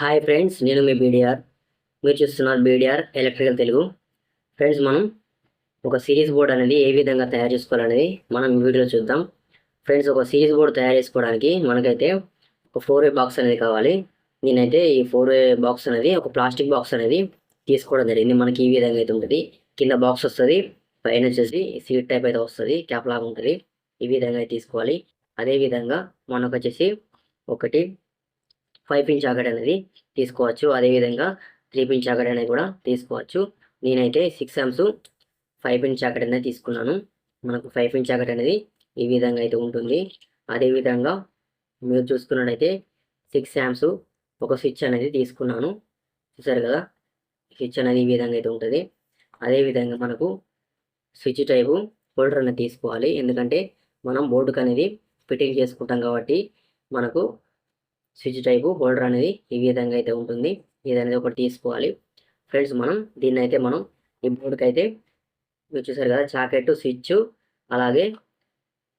Hi friends నేను మీ బీడిఆర్ మీరు చూస్తున్నారు బీడిఆర్ ఎలక్ట్రికల్ తెలుగు ఫ్రెండ్స్ మనం ఒక సిరీస్ బోర్డ్ అనేది ఏ విధంగా తయారు చేసుకోవాలనేది మనం ఈ వీడియోలో చూద్దాం. ఫ్రెండ్స్ ఒక సిరీస్ బోర్డ్ తయారు చేసుకోవడానికి మనకైతే ఒక ఫోర్ వే బాక్స్ అనేది కావాలి. నేనైతే ఈ ఫోర్ వే బాక్స్ అనేది ఒక ప్లాస్టిక్ బాక్స్ అనేది తీసుకోవడం జరిగింది. మనకి ఈ విధంగా అయితే ఉంటుంది. కింద బాక్స్ వస్తుంది పైన వచ్చేసి సీట్ టైప్ అయితే వస్తుంది క్యాప్ లాగా ఉంటుంది. ఈ విధంగా అయితే తీసుకోవాలి. అదే విధంగా మనకు వచ్చేసి ఒకటి ఫైవ్ ఇంచ్ అగడ్ అనేది తీసుకోవచ్చు. అదేవిధంగా త్రీ పిన్ అగడ్ అనేది కూడా తీసుకోవచ్చు. నేనైతే సిక్స్ ఎమ్స్ ఫైవ్ ఇంచ్ అగడ్ అనేది తీసుకున్నాను. మనకు ఫైవ్ ఇంచ్ అగడ్ అనేది ఈ విధంగా అయితే ఉంటుంది. అదేవిధంగా మీరు చూసుకున్నట్టయితే సిక్స్ యామ్స్ ఒక స్విచ్ అనేది తీసుకున్నాను. చూసారు కదా? స్విచ్ అనేది ఈ విధంగా అయితే ఉంటుంది. అదేవిధంగా మనకు స్విచ్ టైపు హోల్డర్ అనేది తీసుకోవాలి. ఎందుకంటే మనం బోర్డుకు అనేది ఫిట్టింగ్ చేసుకుంటాం కాబట్టి మనకు స్విచ్ టైపు హోల్డర్ అనేది ఈ విధంగా అయితే ఉంటుంది. ఇది అనేది ఒకటి తీసుకోవాలి. ఫ్రెండ్స్ మనం దీన్ని అయితే మనం ఈ బోర్డుకి అయితే మీరు చూసారు కదా చాకెట్ స్విచ్ అలాగే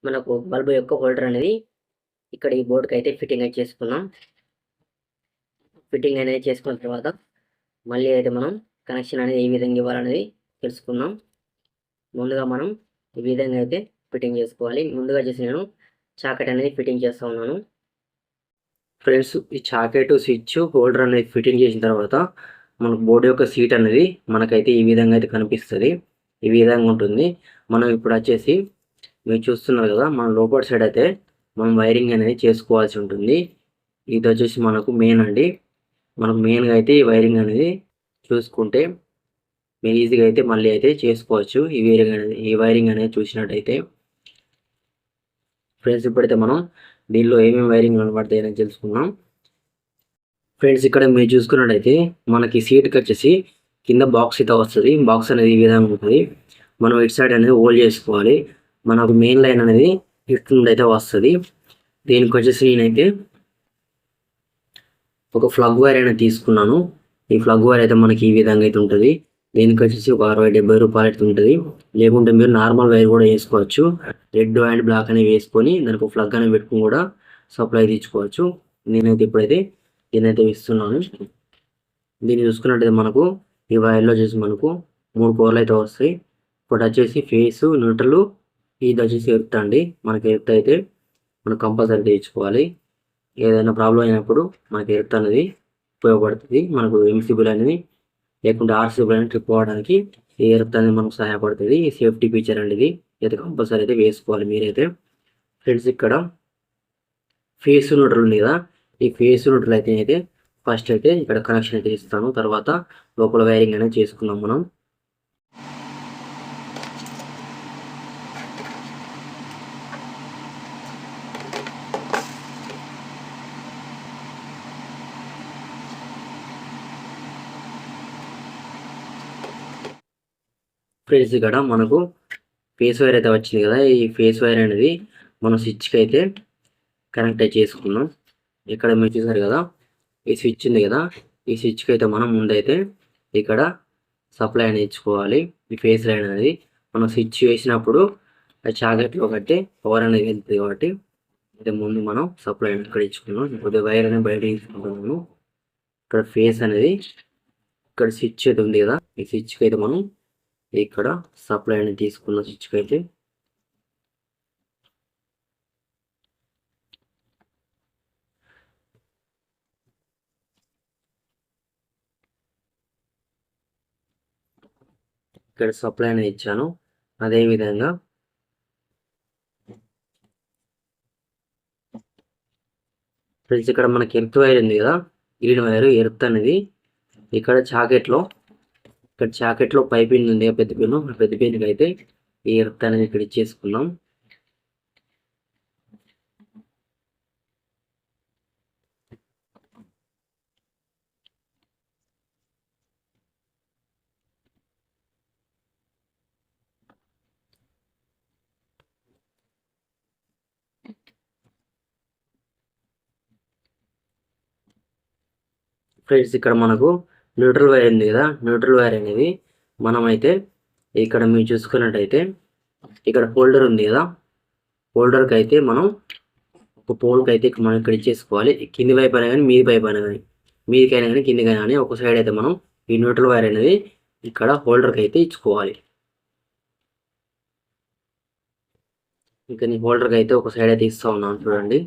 మనకు బల్బు యొక్క హోల్డర్ అనేది ఇక్కడ ఈ బోర్డుకి అయితే ఫిట్టింగ్ అయితే చేసుకున్నాం. ఫిట్టింగ్ అనేది చేసుకున్న తర్వాత మళ్ళీ అయితే మనం కనెక్షన్ అనేది ఏ విధంగా ఇవ్వాలనేది తెలుసుకున్నాం. ముందుగా మనం ఈ విధంగా అయితే ఫిట్టింగ్ చేసుకోవాలి. ముందుగా చేసి నేను చాకెట్ అనేది ఫిట్టింగ్ చేస్తూ ఉన్నాను. ఫ్రెండ్స్ ఈ చాకెట్ స్విచ్ హోల్డర్ అనేది ఫిట్టింగ్ చేసిన తర్వాత మనకు బోర్డు యొక్క సీట్ అనేది మనకైతే ఈ విధంగా అయితే కనిపిస్తుంది. ఈ విధంగా ఉంటుంది. మనం ఇప్పుడు వచ్చేసి మీరు చూస్తున్నారు కదా మన లోపల సైడ్ అయితే మనం వైరింగ్ అనేది చేసుకోవాల్సి ఉంటుంది. ఇది వచ్చేసి మనకు మెయిన్ అండి. మనకు మెయిన్గా అయితే ఈ వైరింగ్ అనేది చూసుకుంటే మీరు ఈజీగా అయితే మళ్ళీ అయితే చేసుకోవచ్చు. ఈ వైరింగ్ అనేది ఈ వైరింగ్ అనేది చూసినట్టయితే. ఫ్రెండ్స్ ఇప్పుడైతే మనం దీనిలో ఏమేమి వైరింగ్ కనబడతాయి అని తెలుసుకున్నాం ఫ్రెండ్స్ ఇక్కడ మీరు చూసుకున్నట్టయితే మనకి సీట్కి వచ్చేసి కింద బాక్స్ అయితే వస్తుంది. బాక్స్ అనేది ఈ విధంగా ఉంటుంది. మనం ఇటు సైడ్ అనేది హోల్డ్ చేసుకోవాలి. మనకు మెయిన్ లైన్ అనేది ఇటు నుండి అయితే వస్తుంది. దీనికి వచ్చేసి నేనైతే ఒక ఫ్లగ్ వైర్ అనేది తీసుకున్నాను. ఈ ఫ్లగ్ వైర్ అయితే మనకి ఈ విధంగా అయితే ఉంటుంది. దీనికి వచ్చేసి ఒక అరవై డెబ్బై రూపాయలు అయితే ఉంటుంది. లేకుంటే మీరు నార్మల్ వైర్ కూడా వేసుకోవచ్చు. రెడ్ అండ్ బ్లాక్ అనేవి వేసుకొని దానికి ప్లగ్ అనేది పెట్టుకుని కూడా సప్లై తీసుకోవచ్చు. నేనైతే ఇప్పుడైతే దీనైతే ఇస్తున్నాను దీన్ని చూసుకున్నట్టయితే మనకు ఈ వైర్లో వచ్చేసి మనకు మూడు కోర్లు అయితే వస్తాయి. ఇప్పుడు వచ్చేసి ఫేస్ న్యూట్రల్ ఇది వచ్చేసి ఎర్త్ అండి. మనకి ఎర్త్ అయితే మనం కంపల్సరీ తెచ్చుకోవాలి ఏదైనా ప్రాబ్లం అయినప్పుడు మనకి ఎర్త్ అనేది ఉపయోగపడుతుంది. మనకు ఎంసీబుల్ అనేది లేకుంటే ఆర్సీ అనేది ట్రిప్ పోవడానికి ఎయిర్త్ అనేది మనకు సహాయపడుతుంది. ఈ సేఫ్టీ ఫీచర్ అనేది అయితే కంపల్సరీ అయితే వేసుకోవాలి మీరైతే. ఫ్రెండ్స్ ఇక్కడ ఫేస్ న్యూట్రల్ ఉంది కదా ఈ ఫేస్ న్యూట్రల్ అయితే అయితే ఫస్ట్ అయితే ఇక్కడ కనెక్షన్ అయితే ఇస్తాను. తర్వాత లోపల వైరింగ్ అనేది చేసుకుందాం మనం. ఫ్రెండ్స్ ఇక్కడ మనకు ఫేస్ వైర్ అయితే వచ్చింది కదా ఈ ఫేస్ వైర్ అనేది మనం స్విచ్కి అయితే కనెక్ట్ చేసుకున్నాం. ఇక్కడ మీరు చూసారు కదా ఈ స్విచ్ ఉంది కదా ఈ స్విచ్కి అయితే మనం ముందైతే ఇక్కడ సప్లై అనేది ఇచ్చుకోవాలి. ఈ ఫేస్ లైన్ అనేది మనం స్విచ్ వేసినప్పుడు చాకెట్లో ఒకటి పవర్ అనేది వెళ్తుంది కాబట్టి అయితే ముందు మనం సప్లై అనేది ఇక్కడ ఇచ్చుకున్నాం. కొద్దిగా వైర్ అనేది బయట తీసుకుంటున్నాము. ఇక్కడ ఫేస్ అనేది ఇక్కడ స్విచ్ అయితే ఉంది కదా ఈ స్విచ్కి అయితే మనం ఇక్కడ సప్లై అనేది తీసుకున్న స్విచ్కి అయితే ఇక్కడ సప్లై అనేది ఇచ్చాను. అదేవిధంగా ఫ్రెండ్స్ ఇక్కడ మనకి ఎర్త్ వైర్ ఉంది కదా గ్రీన్ వైర్ ఎర్త్ అనేది ఇక్కడ చాకెట్లో ఇక్కడ చాకెట్లో పైపింగ్ ఉంది పెద్ద పెను పెద్ద పిన్కి అయితే ఈ ఎర్త్ అనేది ఇక్కడ ఇచ్చేసుకున్నాం. ఫ్రెండ్స్ ఇక్కడ మనకు న్యూట్రల్ వైర్ ఉంది కదా న్యూట్రల్ వైర్ అనేది మనమైతే ఇక్కడ మీరు చూసుకున్నట్టయితే ఇక్కడ హోల్డర్ ఉంది కదా హోల్డర్కి అయితే మనం ఒక పోల్కి అయితే మనం ఇక్కడ ఇచ్చేసుకోవాలి. కింది వైపు అయినా కానీ మీది వైపు అయినా కానీ మీదికైనా కానీ కిందికైనా కానీ ఒక సైడ్ అయితే మనం ఈ న్యూట్రల్ వైర్ అనేది ఇక్కడ హోల్డర్కి అయితే ఇచ్చుకోవాలి. ఇంకా నేను హోల్డర్కి అయితే ఒక సైడ్ అయితే ఇస్తా ఉన్నాను చూడండి.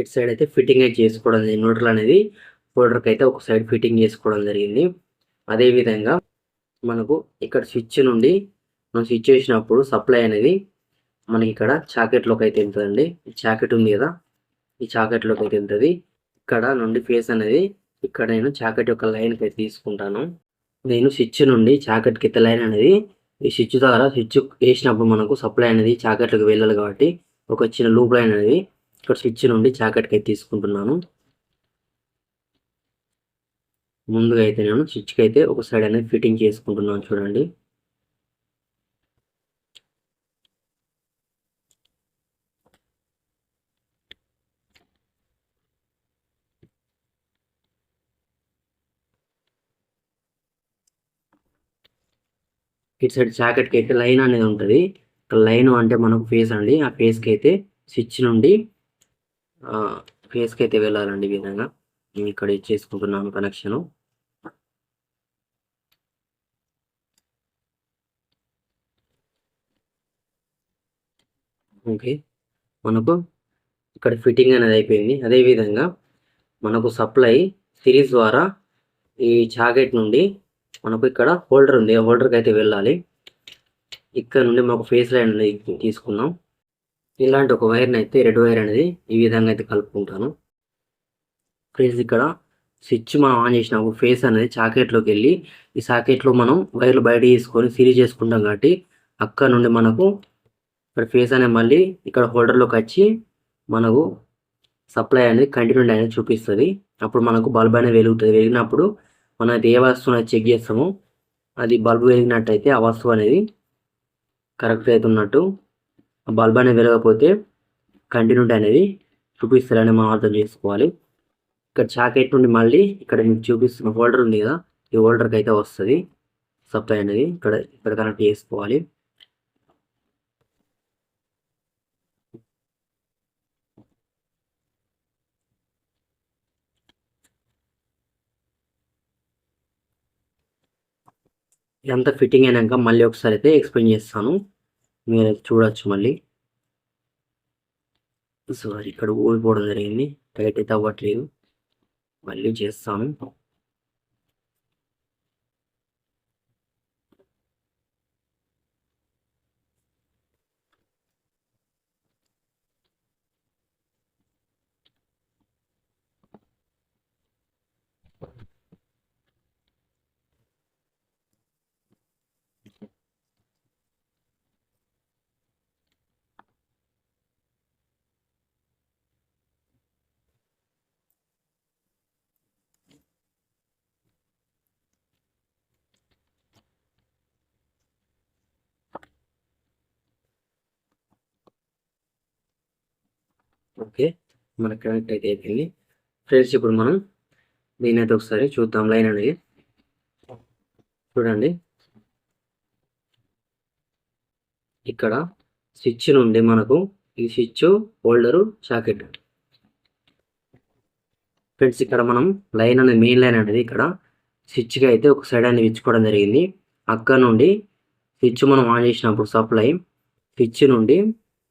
ఇటు సైడ్ అయితే ఫిట్టింగ్ అయితే చేసుకోవడం జరిగింది. న్యూట్రల్ అనేది ఫోల్డర్కి అయితే ఒక సైడ్ ఫిట్టింగ్ చేసుకోవడం జరిగింది. అదేవిధంగా మనకు ఇక్కడ స్విచ్ నుండి మనం స్విచ్ చేసినప్పుడు సప్లై అనేది మనకి ఇక్కడ చాకెట్లోకి అయితే వెళ్తుందండి. ఈ చాకెట్ ఉంది కదా ఈ చాకెట్లోకి అయితే వెళ్తుంది. ఇక్కడ నుండి ఫేస్ అనేది ఇక్కడ నేను చాకెట్ యొక్క లైన్కి అయితే తీసుకుంటాను. నేను స్విచ్ నుండి చాకెట్ కింద లైన్ అనేది ఈ స్విచ్ ద్వారా స్విచ్ వేసినప్పుడు మనకు సప్లై అనేది చాకెట్లకు వెళ్ళాలి కాబట్టి ఒక చిన్న లూప్ లైన్ అనేది ఇక్కడ స్విచ్ నుండి జాకెట్కి అయితే తీసుకుంటున్నాను. ముందుగా అయితే నేను స్విచ్కి అయితే ఒక సైడ్ అనేది ఫిట్టింగ్ చేసుకుంటున్నాను చూడండి. ఇటు సైడ్ జాకెట్కి అయితే లైన్ అనేది ఉంటుంది. లైన్ అంటే మనకు ఫేస్ అండి. ఆ ఫేస్కి అయితే స్విచ్ నుండి ఫేస్కి అయితే వెళ్ళాలండి ఈ విధంగా. నేను ఇక్కడ ఇచ్చేసుకుంటున్నాను కనెక్షను ఓకే. మనకు ఇక్కడ ఫిట్టింగ్ అనేది అయిపోయింది. అదేవిధంగా మనకు సప్లై సిరీస్ ద్వారా ఈ జాకెట్ నుండి మనకు ఇక్కడ హోల్డర్ ఉంది. ఆ హోల్డర్కి అయితే వెళ్ళాలి. ఇక్కడ నుండి మనకు ఫేస్ లైన్ తీసుకున్నాం ఇలాంటి ఒక వైర్ని అయితే రెడ్ వైర్ అనేది ఈ విధంగా అయితే కలుపుకుంటాను. ఫ్రెండ్స్ ఇక్కడ స్విచ్ మనం ఆన్ చేసినప్పుడు ఫేస్ అనేది చాకెట్లోకి వెళ్ళి ఈ సాకెట్లో మనం వైర్లు బయట తీసుకొని సిరీస్ చేసుకుంటాం కాబట్టి అక్కడ నుండి మనకు ఇక్కడ ఫేస్ అనేది మళ్ళీ ఇక్కడ హోల్డర్లోకి వచ్చి మనకు సప్లై అనేది కంటిన్యూ అనేది చూపిస్తుంది. అప్పుడు మనకు బల్బ్ అనేది వెలుగుతుంది. వెలిగినప్పుడు మనం అయితే ఏ వస్తువు చెక్ చేస్తామో అది బల్బ్ వెలిగినట్టయితే ఆ వస్తువు అనేది కరెక్ట్ అవుతున్నట్టు ఉన్నట్టు బల్బ్ అనేది వెలగకపోతే కంటిన్యూటీ అనేది చూపిస్తారని మనం అర్థం చేసుకోవాలి. ఇక్కడ చాకెట్ నుండి మళ్ళీ ఇక్కడ మీకు చూపిస్తున్న హోల్డర్ ఉంది కదా ఈ హోల్డర్కి అయితే వస్తుంది. సప్లై అనేది ఇక్కడ ఇక్కడ కనెక్ట్ చేసుకోవాలి. ఇదంతా ఫిట్టింగ్ అయినాక మళ్ళీ ఒకసారి అయితే ఎక్స్ప్లెయిన్ చేస్తాను. మీరు చూడొచ్చు మళ్ళీ. సారీ ఇక్కడ ఊడిపోవడం జరిగింది. టైట్ అయితే అవ్వట్లేదు. మళ్ళీ చేస్తాను ఓకే మనకు కనెక్ట్ అయితే అయిపోయింది. ఫ్రెండ్స్ ఇప్పుడు మనం దీని అయితే ఒకసారి చూద్దాం లైన్ అనేది. చూడండి. ఇక్కడ స్విచ్ నుండి మనకు. ఈ స్విచ్ హోల్డరు షాకెట్ ఫ్రెండ్స్ ఇక్కడ మనం లైన్ అనేది మెయిన్ లైన్ అనేది ఇక్కడ స్విచ్కి అయితే ఒక సైడ్ అనేది ఇచ్చుకోవడం జరిగింది. అక్కడ నుండి స్విచ్ మనం ఆన్ చేసినప్పుడు సప్లై స్విచ్ నుండి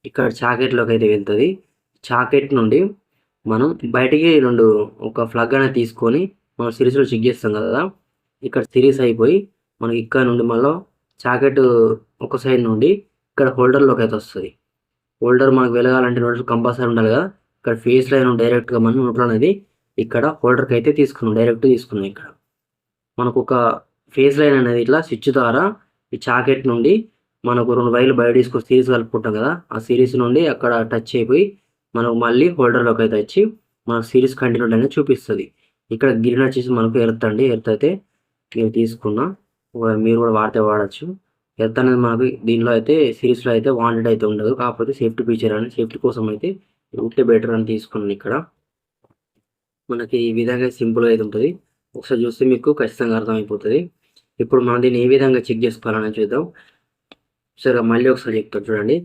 ఇక్కడ షాకెట్లోకి అయితే వెళ్తుంది. చాకెట్ నుండి మనం బయటికి రెండు ఒక ఫ్లగ్ అనేది తీసుకొని మనం సిరీస్లో చెక్ చేస్తాం కదా. ఇక్కడ సిరీస్ అయిపోయి మనకి ఇక్కడ నుండి మళ్ళీ చాకెట్ ఒక సైడ్ నుండి ఇక్కడ హోల్డర్లోకి అయితే వస్తుంది. హోల్డర్ మనకు వెలగాలంటే నోట్స్ కంపల్సరీ ఉండాలి కదా. ఇక్కడ ఫేస్ లైన్ డైరెక్ట్గా మనం నోట్లో అనేది ఇక్కడ హోల్డర్కి అయితే తీసుకున్నాం డైరెక్ట్ తీసుకున్నాం ఇక్కడ. మనకు ఒక ఫేస్ లైన్ అనేది ఇట్లా స్విచ్ ద్వారా ఈ చాకెట్ నుండి మనకు రెండు వైర్లు బయట తీసుకొని సిరీస్ కలుపుకుంటాం కదా. ఆ సిరీస్ నుండి అక్కడ టచ్ అయిపోయి మనకు మళ్ళీ హోల్డర్లోకి అయితే వచ్చి మన సిరీస్ కంటిన్యూడ్ అనేది చూపిస్తుంది. ఇక్కడ గ్రీన్ వచ్చేసి మనకు ఎర్త్ అండి. ఎర్త్ అయితే నేను తీసుకున్నా. మీరు కూడా వాడితే వాడచ్చు. ఎర్త్ అనేది మనకు దీనిలో అయితే సిరీస్లో అయితే వాంటెడ్ అయితే ఉండదు. కాకపోతే సేఫ్టీ ఫీచర్ అని సేఫ్టీ కోసం అయితే ఉంటే బెటర్ అని తీసుకున్నాను ఇక్కడ. మనకి ఈ విధంగా సింపుల్గా అయితే ఉంటుంది. ఒకసారి చూస్తే మీకు ఖచ్చితంగా అర్థమైపోతుంది. ఇప్పుడు మనం దీన్ని ఏ విధంగా చెక్ చేసుకోవాలని చూద్దాం. సరే మళ్ళీ ఒకసారి చెప్తాం చూడండి.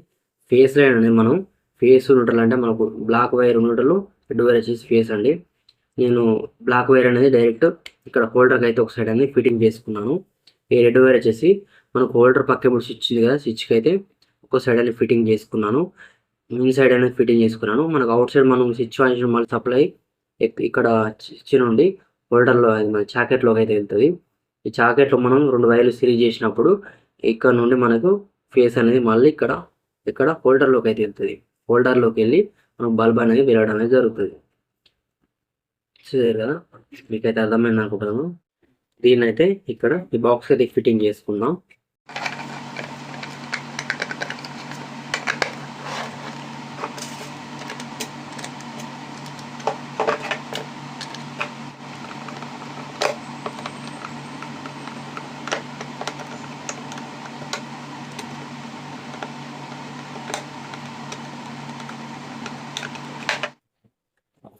ఫేస్ లైన్ అనేది మనం ఫేస్ న్యూట్రల్ అంటే మనకు black wire neutral red wire వచ్చేసి ఫేస్ అండి. నేను బ్లాక్ వైర్ అనేది డైరెక్ట్ ఇక్కడ హోల్డర్కి అయితే ఒక సైడ్ అనేది ఫిట్టింగ్ చేసుకున్నాను. ఈ రెడ్ వైర్ వచ్చేసి మనకు హోల్డర్ పక్క ఇప్పుడు స్విచ్ ఉంది కదా స్విచ్కి అయితే ఒక సైడ్ అనేది ఫిట్టింగ్ చేసుకున్నాను. ఇన్ సైడ్ అనేది ఫిట్టింగ్ చేసుకున్నాను. మనకు అవుట్ సైడ్ మనం స్విచ్ వాయించిన మళ్ళీ సప్లై ఇక్కడ స్విచ్ నుండి హోల్డర్లో అది మన చాకెట్లోకి అయితే వెళ్తుంది. ఈ చాకెట్లో మనం రెండు వైర్లు సిరీజ్ చేసినప్పుడు ఇక్కడ నుండి మనకు ఫేస్ అనేది మళ్ళీ ఇక్కడ ఇక్కడ హోల్డర్లోకి అయితే వెళ్తుంది. హోల్డర్లోకి వెళ్ళి మనం బల్బ్ అనేది వెలగడం అనేది జరుగుతుంది. చూసారు కదా మీకైతే అర్థమైంది అనుకుంటున్నాను. దీన్నైతే అయితే ఇక్కడ ఈ బాక్స్ అయితే ఫిట్టింగ్ చేసుకుందాం.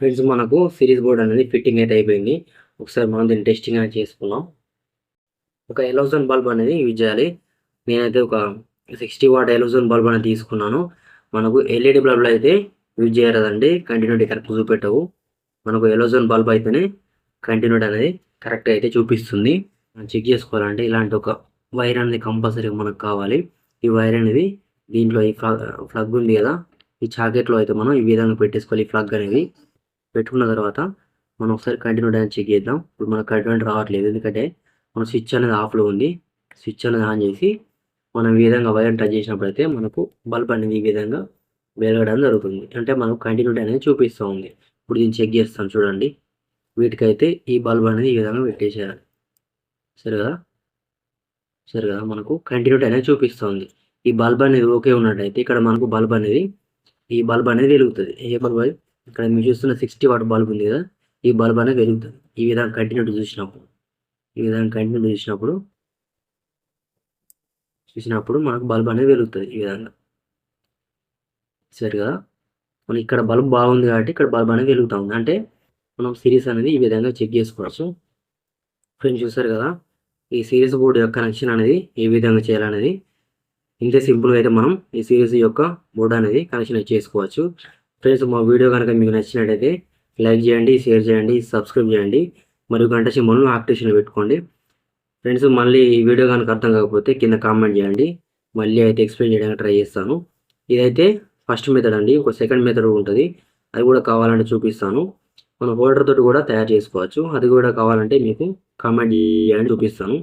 ఫ్రెండ్స్ మనకు సిరీస్ బోర్డ్ అనేది ఫిట్టింగ్ అయితే అయిపోయింది. ఒకసారి మనం దీన్ని టెస్టింగ్ అనేది చేసుకున్నాం ఒక ఎలోజన్ బల్బ్ అనేది యూజ్ చేయాలి. నేనైతే ఒక సిక్స్టీ వాట్ ఎలోజన్ బల్బ్ అనేది తీసుకున్నాను. మనకు ఎల్ఈడి బల్బులు అయితే యూజ్ చేయరాదండి. కంటిన్యూటీ కరెక్ట్ చూపెట్టవు. మనకు ఎలోజన్ బల్బ్ అయితేనే కంటిన్యూటీ అనేది కరెక్ట్ అయితే చూపిస్తుంది. చెక్ చేసుకోవాలంటే ఇలాంటి ఒక వైర్ అనేది కంపల్సరీ మనకు కావాలి. ఈ వైర్ అనేది దీంట్లో ఈ ఫ్లగ్ ఫ్లగ్ ఉంది కదా. ఈ చాకెట్లో అయితే మనం ఈ విధంగా పెట్టేసుకోవాలి ఈ ఫ్లగ్ అనేది. పెట్టుకున్న తర్వాత మనం ఒకసారి కంటిన్యూ అనేది చెక్ చేద్దాం. ఇప్పుడు మనకు కంటిన్యూ రావట్లేదు. ఎందుకంటే మన స్విచ్ అనేది ఆఫ్లో ఉంది. స్విచ్ అనేది ఆన్ చేసి మనం ఈ విధంగా వైర్ టచ్ చేసినప్పుడు అయితే మనకు బల్బ్ అనేది ఈ విధంగా వెలగడం జరుగుతుంది. అంటే మనకు కంటిన్యూటీ అనేది చూపిస్తూ ఉంది. ఇప్పుడు దీన్ని చెక్ చేస్తాం చూడండి. వీటికైతే ఈ బల్బ్ అనేది ఈ విధంగా పెట్టేసేయాలి. సరే కదా? సరే కదా? మనకు కంటిన్యూటీ అనేది చూపిస్తుంది ఈ బల్బ్ అనేది ఓకే ఉన్నట్టయితే ఇక్కడ మనకు బల్బ్ అనేది ఈ బల్బ్ అనేది వెలుగుతుంది. ఏ బల్బ్ అది ఇక్కడ మీరు చూస్తున్న సిక్స్టీ వాట్ బల్బ్ ఉంది కదా ఈ బల్బ్ అనేది వెలుగుతుంది ఈ విధంగా కంటిన్యూ చూసినప్పుడు ఈ విధంగా కంటిన్యూ చూసినప్పుడు చూసినప్పుడు మనకు బల్బ్ అనేది వెలుగుతుంది ఈ విధంగా. సరే కదా మనం ఇక్కడ బల్బ్ బాగుంది కాబట్టి ఇక్కడ బల్బ్ అనేది వెలుగుతూ ఉంది. అంటే మనం సిరీస్ అనేది ఈ విధంగా చెక్ చేసుకోవచ్చు. ఫ్రెండ్స్ చూసారు కదా? ఈ సిరీస్ బోర్డు యొక్క కనెక్షన్ అనేది ఏ విధంగా చేయాలనేది. ఇంతే సింపుల్గా అయితే మనం ఈ సిరీస్ యొక్క బోర్డు అనేది కనెక్షన్ చేసుకోవచ్చు. ఫ్రెండ్స్ మా వీడియో కనుక మీకు నచ్చినట్టయితే లైక్ చేయండి షేర్ చేయండి సబ్స్క్రైబ్ చేయండి మరియు గంట సింబల్ను యాక్టివేషన్ పెట్టుకోండి. ఫ్రెండ్స్ మళ్ళీ ఈ వీడియో కనుక అర్థం కాకపోతే కింద కామెంట్ చేయండి. మళ్ళీ అయితే ఎక్స్ప్లెయిన్ చేయడానికి ట్రై చేస్తాను. ఇదైతే ఫస్ట్ మెథడ్ అండి. ఒక సెకండ్ మెథడ్ ఉంటుంది. అది కూడా కావాలంటే చూపిస్తాను. మన హోల్డర్ తోటి కూడా తయారు చేసుకోవచ్చు. అది కూడా కావాలంటే మీకు కామెంట్ చేయండి చూపిస్తాను.